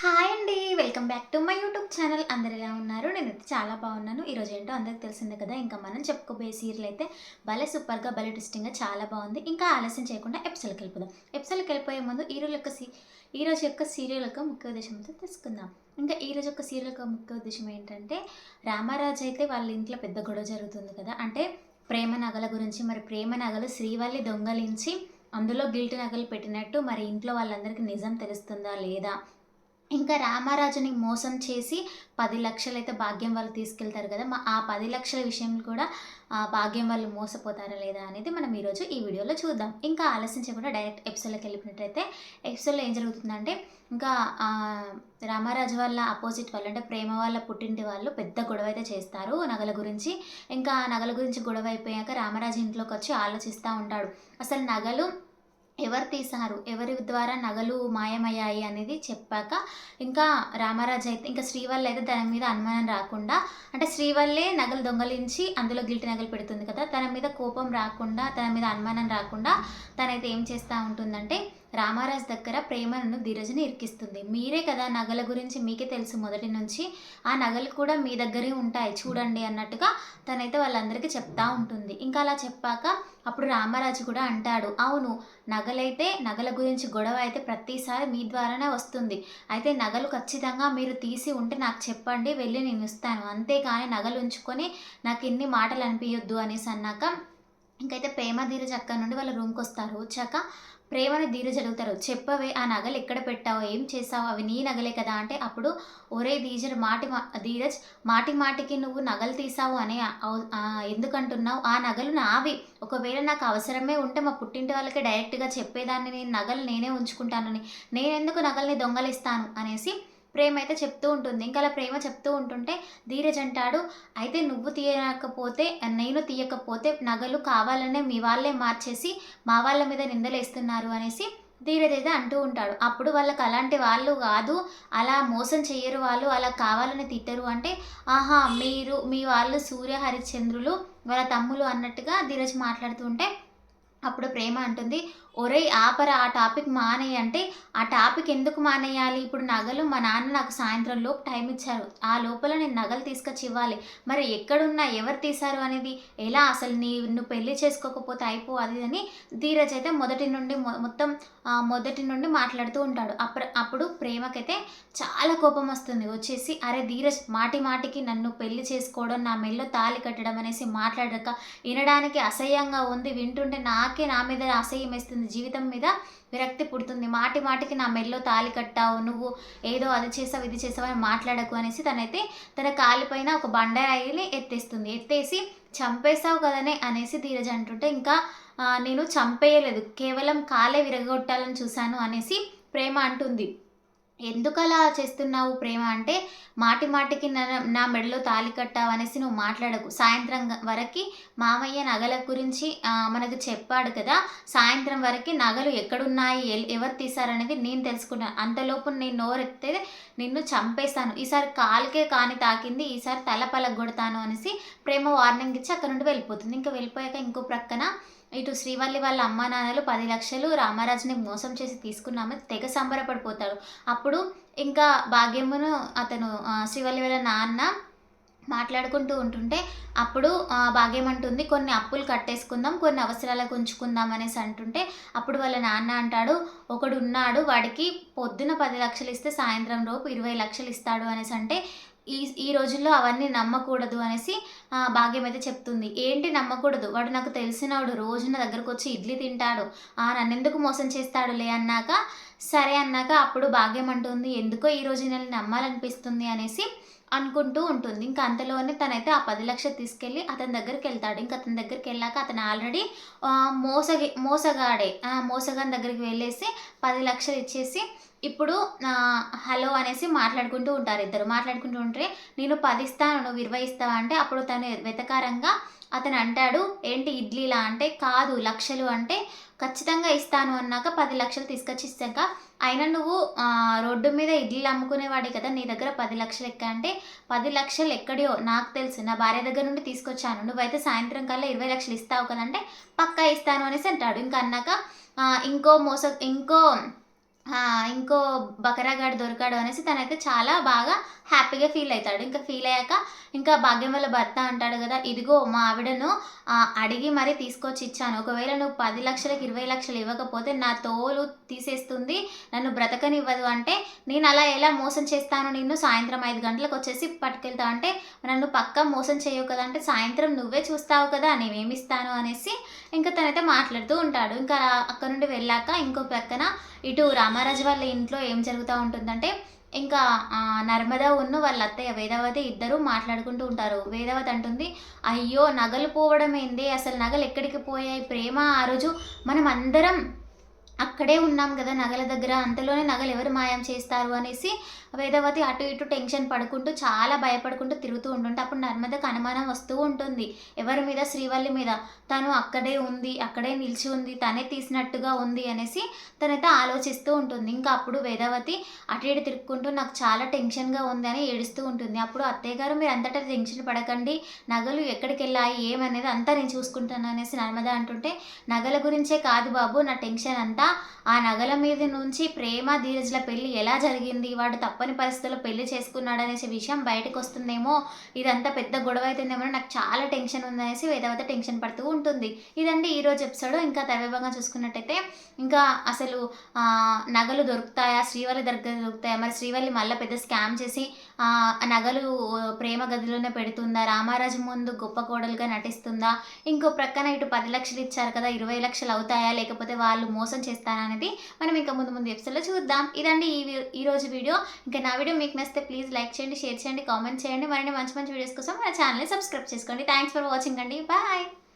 Hi అండి. Welcome back to my YouTube channel. అందరు ఎలా ఉన్నారు? నేనైతే చాలా బాగున్నాను. ఈరోజు ఏంటో అందరికి తెలిసిందే కదా ఇంకా మనం చెప్పుకోబోయే సీరియల్ అయితే భలే సూపర్గా భలే ట్విస్టింగ్గా చాలా బాగుంది. ఇంకా ఆలస్యం చేయకుండా ఎపిసోడ్కి వెళ్ళిపోదాం. ఎపిసోడ్కి వెళ్ళిపోయే ముందు ఈ రోజు యొక్క సీ ఈరోజు యొక్క సీరియల్ యొక్క ముఖ్య ఉద్దేశంతో తెలుసుకుందాం ఇంకా ఈ రోజు యొక్క సీరియల్ యొక్క ముఖ్య ఉద్దేశం ఏంటంటే రామారాజు అయితే వాళ్ళ ఇంట్లో పెద్ద గొడవ జరుగుతుంది కదా. అంటే ప్రేమ నగల గురించి మరి ప్రేమ నగలు శ్రీవల్లి దొంగలించి అందులో గిల్ట్ నగలు పెట్టినట్టు మరి ఇంట్లో వాళ్ళందరికీ నిజం తెలుస్తుందా లేదా ఇంకా రామారాజుని మోసం చేసి పది లక్షలు అయితే భాగ్యం వాళ్ళు తీసుకెళ్తారు కదా మా ఆ పది లక్షల విషయం కూడా భాగ్యం వాళ్ళు మోసపోతారా లేదా అనేది మనం ఈరోజు ఈ వీడియోలో చూద్దాం. ఇంకా ఆలోచించకుండా డైరెక్ట్ ఎపిసోడ్లోకి వెళ్ళినట్టయితే ఎపిసోడ్లో ఏం జరుగుతుందంటే ఇంకా రామారాజు వాళ్ళ అపోజిట్ వాళ్ళు అంటే ప్రేమ వాళ్ళ పుట్టింటి వాళ్ళు పెద్ద గొడవ అయితే చేస్తారు నగల గురించి. ఇంకా నగల గురించి గొడవ అయిపోయాక రామరాజు ఇంట్లోకి వచ్చి ఆలోచిస్తూ ఉంటాడు. అసలు నగలు ఎవరు తీశారు? ఎవరి ద్వారా నగలు మాయమయ్యాయి అనేది చెప్పాక ఇంకా రామరాజు అయితే ఇంకా శ్రీవల్లి అయితే దాని మీద అనుమానం రాకుండా అంటే శ్రీవల్లే నగలు దొంగలించి అందులో గిల్టి నగలు పెడుతుంది కదా తన మీద కోపం రాకుండా తన మీద అనుమానం రాకుండా తనైతే ఏం చేస్తూ ఉంటుందంటే రామారాజు దగ్గర ప్రేమను ధీరజ్ని ఇరికిస్తుంది. మీరే కదా నగల గురించి మీకే తెలుసు మొదటి నుంచి. ఆ నగలు కూడా మీ దగ్గరే ఉంటాయి చూడండి అన్నట్టుగా తనైతే వాళ్ళందరికీ చెప్తా ఉంటుంది. ఇంకా అలా చెప్పాక అప్పుడు రామరాజు కూడా అంటాడు అవును నగలైతే నగల గురించి గొడవ అయితే ప్రతిసారి మీ ద్వారానే వస్తుంది. అయితే నగలు ఖచ్చితంగా మీరు తీసి ఉంటే నాకు చెప్పండి వెళ్ళి నేను ఇస్తాను. అంతేకాని నగలు ఉంచుకొని నాకు ఇన్ని మాటలు అనిపించొద్దు అనేసి అన్నాక ఇంకైతే ప్రేమ ధీరజ్ అక్క నుండి వాళ్ళ రూమ్కి వస్తారు. వచ్చాక ప్రేమను ధీరజ్ అడుగుతారు చెప్పవే ఆ నగలు ఎక్కడ పెట్టావు? ఏం చేసావు అవి నీ నగలే కదా అంటే అప్పుడు ఒరే ధీజర్ మాటి మా ధీరజ్ మాటి మాటికి నువ్వు నగలు తీసావు అని అవు- ఎందుకంటున్నావు? ఆ నగలు నావి. ఒకవేళ నాకు అవసరమే ఉంటే మా పుట్టింటి వాళ్ళకి డైరెక్ట్గా చెప్పేదాన్ని. నేను నగలు నేనే ఉంచుకుంటానని. నేనెందుకు నగల్ని దొంగలిస్తాను? అనేసి ప్రేమ అయితే చెప్తూ ఉంటుంది. ఇంకా అలా ప్రేమ చెప్తూ ఉంటుంటే ధీరజ్ అంటాడు అయితే నువ్వు తీయకపోతే నేను తీయకపోతే నగలు కావాలనే మీ వాళ్ళే మార్చేసి మా వాళ్ళ మీద నిందలేస్తున్నారు అనేసి ధీరజ్ అయితే అంటూ ఉంటాడు. అప్పుడు వాళ్ళకి అలాంటి వాళ్ళు కాదు. అలా మోసం చేయరు వాళ్ళు. అలా కావాలని తిట్టరు అంటే ఆహా మీరు మీ వాళ్ళు సూర్య హరిశ్చంద్రులు వాళ్ళ తమ్ములు అన్నట్టుగా ధీరజ్ మాట్లాడుతుంటే అప్పుడు ప్రేమ అంటుంది. ఒరేయ్ ఆపర ఆ టాపిక్ మానేయి అంటే ఆ టాపిక్ ఎందుకు మానేయాలి? ఇప్పుడు నగలు మా నాన్న నాకు సాయంత్రం లోపు టైం ఇచ్చారు. ఆ లోపల నేను నగలు తీసుకొచ్చి ఇవ్వాలి. మరి ఎక్కడున్నా ఎవరు తీశారు అనేది? ఎలా అసలు నీ నువ్వు పెళ్ళి చేసుకోకపోతే అయిపో అది అని ధీరజ్ అయితే మొదటి నుండి మొ- మొత్తం మొదటి నుండి మాట్లాడుతూ ఉంటాడు. అప్పుడు అప్పుడు ప్రేమకైతే చాలా కోపం వస్తుంది. వచ్చేసి అరే ధీరజ్ మాటి మాటికి నన్ను పెళ్ళి చేసుకోవడం నా మెల్లో తాళి కట్టడం అనేసి మాట్లాడక వినడానికి అసహ్యంగా ఉంది. వింటుంటే నాకే నా మీద అసహ్యం వేస్తుంది. జీవితం మీద విరక్తి పుడుతుంది. మాటి మాటికి నా మెల్లో తాళి కట్టావు నువ్వు ఏదో అది చేసావు ఇది చేసావు అని మాట్లాడకు అనేసి తనైతే తన కాలిపైన ఒక బండరాయిని ఎత్తేస్తుంది. ఎత్తేసి చంపేశావు కదనే అనేసి ధీరజ్ అంటుంటే ఇంకా నేను చంపేయలేదు. కేవలం కాలే విరగొట్టాలని చూశాను అనేసి ప్రేమ అంటుంది. ఎందుకు అలా చేస్తున్నావు ప్రేమ? అంటే మాటి మాటికి నా నా మెడలో తాలి కట్టావు అనేసి నువ్వు మాట్లాడకు. సాయంత్రం వరకు మామయ్య నగల గురించి మనకు చెప్పాడు కదా. సాయంత్రం వరకు నగలు ఎక్కడున్నాయి? ఎవరు తీశారనేది నేను తెలుసుకున్నాను అంతలోపు నేను నోరెత్తే నిన్ను చంపేస్తాను. ఈసారి కాలుకే కాని తాకింది. ఈసారి తల పలగొడతాను అనేసి ప్రేమ వార్నింగ్ ఇచ్చి అక్కడ నుండి వెళ్ళిపోతుంది. ఇంకా వెళ్ళిపోయాక ఇంకో ప్రక్కన ఇటు శ్రీవల్లి వాళ్ళ అమ్మా నాన్నలు పది లక్షలు రామరాజుని మోసం చేసి తీసుకున్నామని తెగ సంబరపడిపోతాడు. అప్పుడు ఇంకా భాగ్యమును అతను శ్రీవల్లి వాళ్ళ నాన్న మాట్లాడుకుంటూ ఉంటుంటే అప్పుడు ఆ, భాగ్యం అంటుంది కొన్ని అప్పులు కట్టేసుకుందాం కొన్ని అవసరాలకు ఉంచుకుందాం అనేసి అంటుంటే అప్పుడు వాళ్ళ నాన్న అంటాడు ఒకడు ఉన్నాడు వాడికి పొద్దున పది లక్షలు ఇస్తే సాయంత్రం లోపు ఇరవై లక్షలు ఇస్తాడు అనేసి అంటే ఈ ఈ రోజుల్లో అవన్నీ నమ్మకూడదు అనేసి భాగ్యం అయితే చెప్తుంది. ఏంటి నమ్మకూడదు? వాడు నాకు తెలిసినవాడు రోజు నా దగ్గరకు వచ్చి ఇడ్లీ తింటాడు. ఆ నన్నెందుకు మోసం చేస్తాడులే అన్నాక సరే అన్నాక అప్పుడు భాగ్యం అంటుంది. ఎందుకో ఈ రోజు నేను నమ్మాలనిపిస్తుంది అనేసి అనుకుంటూ ఉంటుంది. ఇంకా అంతలోనే తనైతే ఆ పది లక్షలు తీసుకెళ్ళి అతని దగ్గరికి వెళ్తాడు. ఇంకా అతని దగ్గరికి వెళ్ళాక అతను ఆల్రెడీ మోసగి మోసగాడే. మోసగాని దగ్గరికి వెళ్ళేసి పది లక్షలు ఇచ్చేసి ఇప్పుడు హలో అనేసి మాట్లాడుకుంటూ ఉంటారు ఇద్దరు. మాట్లాడుకుంటూ ఉంటే నేను పది ఇస్తాను నువ్వు ఇరవై ఇస్తావా అంటే అప్పుడు తను వెతకారంగా అతను అంటాడు ఏంటి ఇడ్లీలా? అంటే కాదు లక్షలు. అంటే ఖచ్చితంగా ఇస్తాను అన్నాక పది లక్షలు తీసుకొచ్చి ఇస్తాక అయినా నువ్వు రోడ్డు మీద ఇడ్లీలు అమ్ముకునేవాడే కదా నీ దగ్గర పది లక్షలు ఎక్క. అంటే పది లక్షలు ఎక్కడియో? నాకు తెలుసు. నా భార్య దగ్గర నుండి తీసుకొచ్చాను. నువ్వైతే సాయంత్రం కల్లా ఇరవై లక్షలు ఇస్తావు కదంటే పక్కా ఇస్తాను అనేసి అంటాడు. ఇంకా అన్నాక ఇంకో మోస ఇంకో ఇంకో బకరాగాడు దొరికాడు అనేసి తనైతే చాలా బాగా హ్యాపీగా ఫీల్ అవుతాడు ఇంకా ఫీల్ అయ్యాక ఇంకా భాగ్యం వల్ల భర్త అంటాడు కదా "ఇదిగో మా ఆవిడను అడిగి మరీ తీసుకొచ్చి ఇచ్చాను. ఒకవేళ నువ్వు పది లక్షలకు ఇరవై లక్షలు ఇవ్వకపోతే నా తోలు తీసేస్తుంది. నన్ను బ్రతకనివ్వదు" అంటే నేను అలా ఎలా మోసం చేస్తాను నిన్ను? సాయంత్రం ఐదు గంటలకు వచ్చేసి పట్టుకెళ్తా అంటే నన్ను పక్కా మోసం చేయవు కదా! అంటే సాయంత్రం నువ్వే చూస్తావు కదా! నేనేమిస్తాను అనేసి ఇంకా తనైతే మాట్లాడుతూ ఉంటాడు. ఇంకా అక్కడి నుండి వెళ్ళాక ఇంకో పక్కన ఇటు రామారాజు వాళ్ళ ఇంట్లో ఏం జరుగుతూ ఉంటుందంటే ఇంకా నర్మదా ఉన్ను వాళ్ళ అత్తయ్య వేదవతి ఇద్దరు మాట్లాడుకుంటూ ఉంటారు. వేదవతి అంటుంది, "అయ్యో! నగలు పోవడం ఏందే? అసలు నగలు ఎక్కడికి పోయాయి? ప్రేమ ఆ రోజు మనం అందరం అక్కడే ఉన్నాం కదా నగల దగ్గర. అంతలోనే నగలు ఎవరు మాయం చేస్తారు" అనేసి వేదవతి అటు ఇటు టెన్షన్ పడుకుంటూ చాలా భయపడుకుంటూ తిరుగుతూ ఉంటుంటే అప్పుడు నర్మదకు అనుమానం వస్తూ ఉంటుంది. ఎవరి మీద? శ్రీవల్లి మీద. తను అక్కడే ఉంది. అక్కడే నిలిచి ఉంది. తనే తీసినట్టుగా ఉంది అనేసి తనైతే ఆలోచిస్తూ ఉంటుంది. ఇంకా అప్పుడు వేదవతి అటు ఇటు తిరుక్కుంటూ నాకు చాలా టెన్షన్‌గా ఉంది అని ఏడుస్తూ ఉంటుంది. అప్పుడు "అత్తయ్య గారు మీరు అంతటా టెన్షన్ పడకండి. నగలు ఎక్కడికెళ్ళాయి? ఏమనేది అంతా నేను చూసుకుంటాను" అనేసి నర్మద అంటుంటే, "నగల గురించే కాదు బాబు నా టెన్షన్ అంతా ఆ నగల మీద నుంచి ప్రేమ, ధీరజ్‌ల పెళ్ళి ఎలా జరిగింది? వాడు తప్పని పరిస్థితుల్లో పెళ్ళి చేసుకున్నాడనేసి విషయం బయటకొస్తుందేమో! ఇదంతా పెద్ద గొడవ అవుతుందేమో నాకు చాలా టెన్షన్ ఉందనేసి వేదవత టెన్షన్ పడుతూ ఉంటుంది. ఇదండి ఈరోజు ఎపిసోడ్. ఇంకా దైవభంగా చూసుకున్నట్టయితే ఇంకా అసలు నగలు దొరుకుతాయా? శ్రీవల్లి దగ్గర దొరుకుతాయా? మరి శ్రీవల్లి మళ్ళీ పెద్ద స్కామ్ చేసి ఆ నగలు ప్రేమ గదిలోనే పెడుతుందా? రామారాజు ముందు గొప్ప కోడలుగా నటిస్తుందా? ఇంకో ప్రక్కన ఇటు 10,00,000 ఇచ్చారు కదా! ఇరవై లక్షలు అవుతాయా? లేకపోతే వాళ్ళు మోసం చేసి అనేది మనం ఇంకా ముందు ముందు ఎపిసోడ్‌లో చూద్దాం. ఇదండి ఈ ఈరోజు వీడియో. ఇంకా నా వీడియో మీకు నచ్చితే ప్లీజ్ లైక్ చేయండి, షేర్ చేయండి, కామెంట్ చేయండి. మరిన్ని మంచి మంచి వీడియోస్ కోసం మన ఛానల్‌ని సబ్స్క్రైబ్ చేసుకోండి. థ్యాంక్స్ ఫర్ వాచింగ్ అండి. బాయ్.